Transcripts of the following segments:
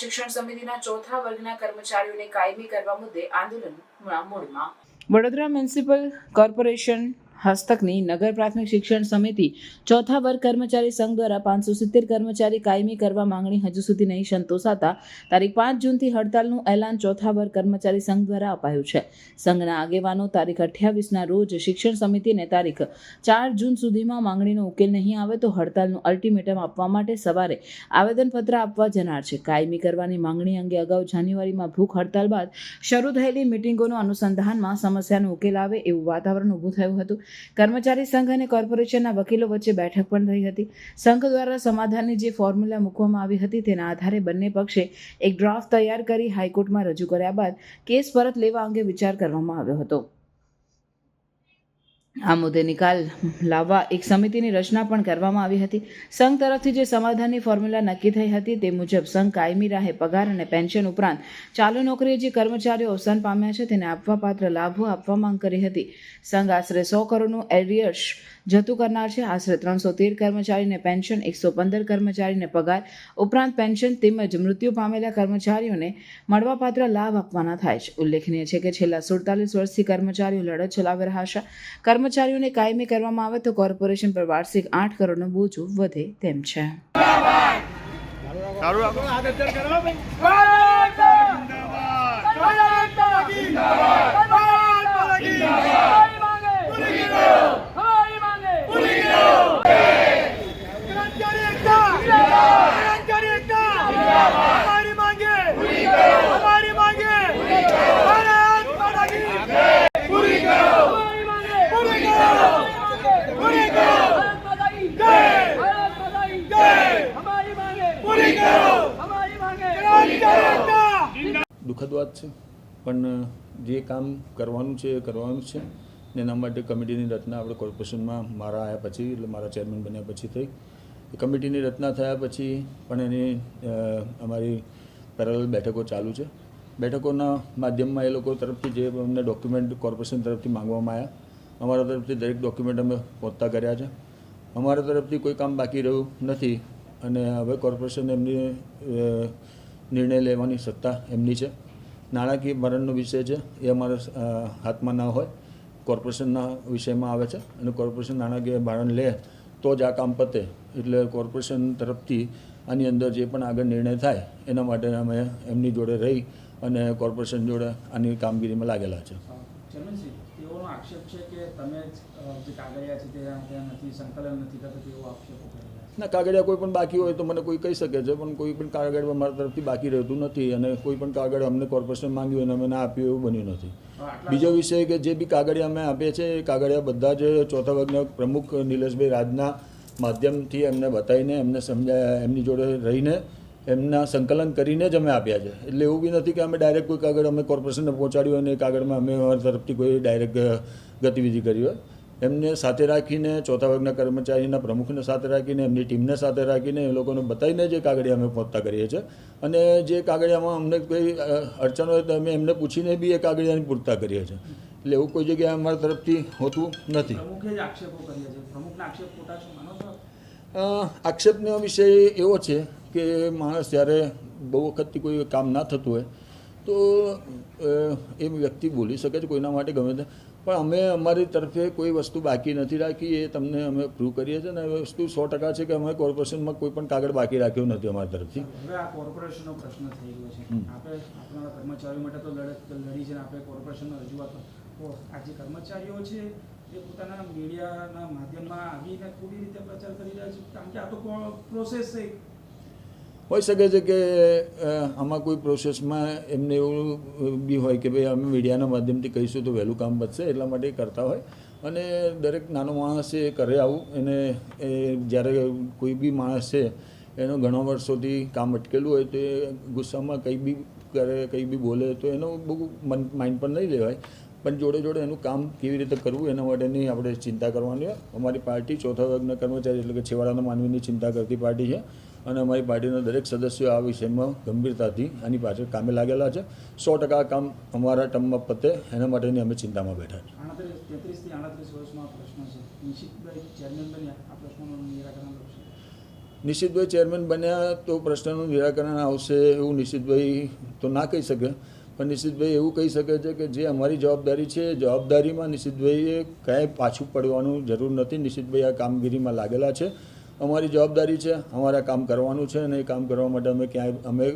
શિક્ષણ સમિતિના ચોથા વર્ગના કર્મચારીઓને કાયમી કરવા મુદ્દે આંદોલન મૂળમાં. વડોદરા મ્યુનિસિપલ કોર્પોરેશન હસ્તકની નગર પ્રાથમિક શિક્ષણ સમિતિ ચોથા વર્ગ કર્મચારી સંઘ દ્વારા પાંચસો સિત્તેર કર્મચારી કાયમી કરવા માંગણી હજુ સુધી નહીં સંતોષાતા. તારીખ પાંચ જૂનથી હડતાલનું એલાન ચોથા વર્ગ કર્મચારી સંઘ દ્વારા અપાયું છે. સંઘના આગેવાનો તારીખ અઠ્યાવીસના રોજ શિક્ષણ સમિતિને તારીખ ચાર જૂન સુધીમાં માંગણીનો ઉકેલ નહીં આવે તો હડતાલનું અલ્ટિમેટમ આપવા માટે સવારે આવેદનપત્ર આપવા જનાર છે. કાયમી કરવાની માંગણી અંગે અગાઉ જાન્યુઆરીમાં ભૂખ હડતાલ બાદ શરૂ થયેલી મિટિંગોનું અનુસંધાનમાં સમસ્યાનો ઉકેલ આવે એવું વાતાવરણ ઊભું થયું હતું. કર્મચારી સંઘ અને કોર્પોરેશનના વકીલો વચ્ચે બેઠક પણ થઈ હતી. સંઘ દ્વારા સમાધાનની જે ફોર્મ્યુલા મૂકવામાં આવી હતી તેના આધારે બંને પક્ષે એક ડ્રાફ્ટ તૈયાર કરી હાઈકોર્ટમાં રજૂ કર્યા બાદ કેસ પરત લેવા અંગે વિચાર કરવામાં આવ્યો હતો. આ મુદ્દે નિકાલ લાવવા એક સમિતિની રચના પણ કરવામાં આવી હતી. સંઘ તરફથી જે સમાધાનની ફોર્મ્યુલા નક્કી થઈ હતી તે મુજબ સંઘ કાયમી રાહે પગાર અને પેન્શન ઉપરાંત ચાલુ નોકરીએ જે કર્મચારીઓ અવસાન પામ્યા છે તેને આપવા પાત્ર લાભો આપવા માંગ કરી હતી. સંઘ આશરે સો કરોડનું એરિયર્સ જતું કરનાર છે. આશરે ત્રણસો તેર કર્મચારીને પેન્શન, એકસો પંદર કર્મચારીને પગાર ઉપરાંત પેન્શન તેમજ મૃત્યુ પામેલા કર્મચારીઓને મળવાપાત્ર લાભ આપવાના થાય છે. ઉલ્લેખનીય છે કે છેલ્લા સુડતાલીસ વર્ષથી કર્મચારીઓ લડત ચલાવી રહ્યા છે. કર્મચારીઓને કાયમી કરવામાં આવે તો કોર્પોરેશન પર વાર્ષિક આઠ કરોડનો બોજો વધે તેમ છે. જિંદાબાદ દુઃખદ વાત છે. પણ જે કામ કરવાનું છે, એ કરવાનું છે. ને એના માટે કમિટીની રચના આપણે કોર્પોરેશનમાં મારા આવ્યા પછી, એટલે મારા ચેરમેન બન્યા પછી થઈ. એ કમિટીની રચના થયા પછી પણ એની અમારી પેરેલલ બેઠકો ચાલુ છે. બેઠકોના માધ્યમમાં એ લોકો તરફથી જે અમને ડોક્યુમેન્ટ કોર્પોરેશન તરફથી માંગવામાં આવ્યા અમારા તરફથી દરેક ડોક્યુમેન્ટ અમે પહોંચતા કર્યા છે. અમારા તરફથી કોઈ કામ બાકી રહ્યું નથી અને હવે કોર્પોરેશન એમની નિર્ણય લેવાની સત્તા એમની છે. નાણાકીય ભરણનો વિષય છે, એ અમારા હાથમાં ના હોય. કોર્પોરેશનના વિષયમાં આવે છે અને કોર્પોરેશન નાણાકીય ભારણ લે તો જ આ કામ પતે. એટલે કોર્પોરેશન તરફથી આની અંદર જે પણ આગળ નિર્ણય થાય, એના માટે અમે એમની જોડે રહી અને કોર્પોરેશન જોડે આની કામગીરીમાં લાગેલા છે. તેઓનો આક્ષેપ છે કે તમે જે કાગળિયા છે તે નથી સંકલન નથી થતું તેવો આક્ષેપો ના કાગળિયા કોઈ પણ બાકી હોય તો મને કોઈ કહી શકે છે પણ કોઈ પણ કાગળ મારા તરફથી બાકી રહેતું નથી અને કોઈ પણ કાગળ અમને કોર્પોરેશન માંગ્યું અને અમે ના આપ્યું એવું બન્યું નથી. બીજો વિષય કે જે બી કાગળિયા અમે આપીએ છીએ એ કાગળિયા બધા જ ચોથા વર્ગના પ્રમુખ નિલેશભાઈ રાજના માધ્યમથી એમને બતાવીને એમને સમજાયા એમની જોડે રહીને એમના સંકલન કરીને જ અમે આપ્યા છે. એટલે એવું બી નથી કે અમે ડાયરેક્ટ કોઈ કાગળ અમે કોર્પોરેશનને પહોંચાડ્યું અને એ કાગળમાં અમે અમારા તરફથી કોઈ ડાયરેક્ટ ગતિવિધિ કરી હોય. એમને સાથે રાખીને ચોથા વર્ગના કર્મચારીના પ્રમુખને સાથે રાખીને એમની ટીમને સાથે રાખીને એ લોકોને બતાવીને જે કાગળિયા અમે પહોંચતા કરીએ છીએ. અને જે કાગળિયામાં અમને કોઈ અડચણ હોય તો અમે એમને પૂછીને બી એ કાગળિયાની પૂરતા કરીએ છીએ. એટલે એવું કોઈ જગ્યાએ અમારા તરફથી હોતું નથી. આક્ષેપો આક્ષેપ વિષય એવો છે કે માણસ જ્યારે બહુ વખતથી કોઈ કામ ના થતું હોય તો એ વ્યક્તિ બોલી શકે છે કોઈના માટે ગમે તે. પણ અમે અમારી તરફે કોઈ વસ્તુ બાકી નથી રાખી એ તમને અમે પ્રૂવ કરીએ છીએ. ને એ વસ્તુ સો ટકા છે કે અમે કોર્પોરેશનમાં કોઈ પણ કાગળ બાકી રાખ્યું નથી અમારી તરફથી. હવે આ કોર્પોરેશનનો પ્રશ્ન થઈ ગયો છે. આપણે આપણા કર્મચારીઓ માટે તો લડત લડી છે ને આપણે કોર્પોરેશનનો રજૂઆત આ જે કર્મચારીઓ છે એ પોતાના મીડિયાના માધ્યમમાં આવીને ખોટી રીતે પ્રચાર કરી રહ્યા છે. કારણ કે આ તો પ્રોસેસ છે. હોઈ શકે છે કે આમાં કોઈ પ્રોસેસમાં એમને એવું બી હોય કે ભાઈ અમે મીડિયાના માધ્યમથી કહીશું તો વહેલું કામ બચશે એટલા માટે કરતા હોય. અને દરેક નાનો માણસ એ કરે આવું. એને, એ જ્યારે કોઈ બી માણસ છે, એનો ઘણા વર્ષોથી કામ અટકેલું હોય તો એ ગુસ્સામાં કંઈ બી કરે, કંઈ બી બોલે તો એનો બહુ મન માઇન્ડ પર નહીં લેવાય. પણ જોડે જોડે એનું કામ કેવી રીતે કરવું એના માટેની આપણે ચિંતા કરવાની અમારી પાર્ટી ચોથા વર્ગના કર્મચારી એટલે કે છેવાડાના માનવીની ચિંતા કરતી પાર્ટી છે. અને અમારી પાર્ટીના દરેક સદસ્યો આ વિષયમાં ગંભીરતાથી આની પાછળ કામે લાગેલા છે. સો ટકા કામ અમારા ટર્મમાં પતે એના માટેની અમે ચિંતામાં બેઠા છીએ. નિશિતભાઈ ચેરમેન બન્યા તો પ્રશ્નનું નિરાકરણ આવશે એવું નિશિતભાઈ તો ના કહી શકે. પણ નિશિતભાઈ એવું કહી શકે છે કે જે અમારી જવાબદારી છે જવાબદારીમાં નિશિતભાઈએ ક્યાંય પાછું પડવાનું જરૂર નથી. નિશિતભાઈ આ કામગીરીમાં લાગેલા છે. અમારી જવાબદારી છે, અમારે કામ કરવાનું છે અને એ કામ કરવા માટે અમે ક્યાંય, અમે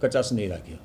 કચાશ નહીં રાખ્યા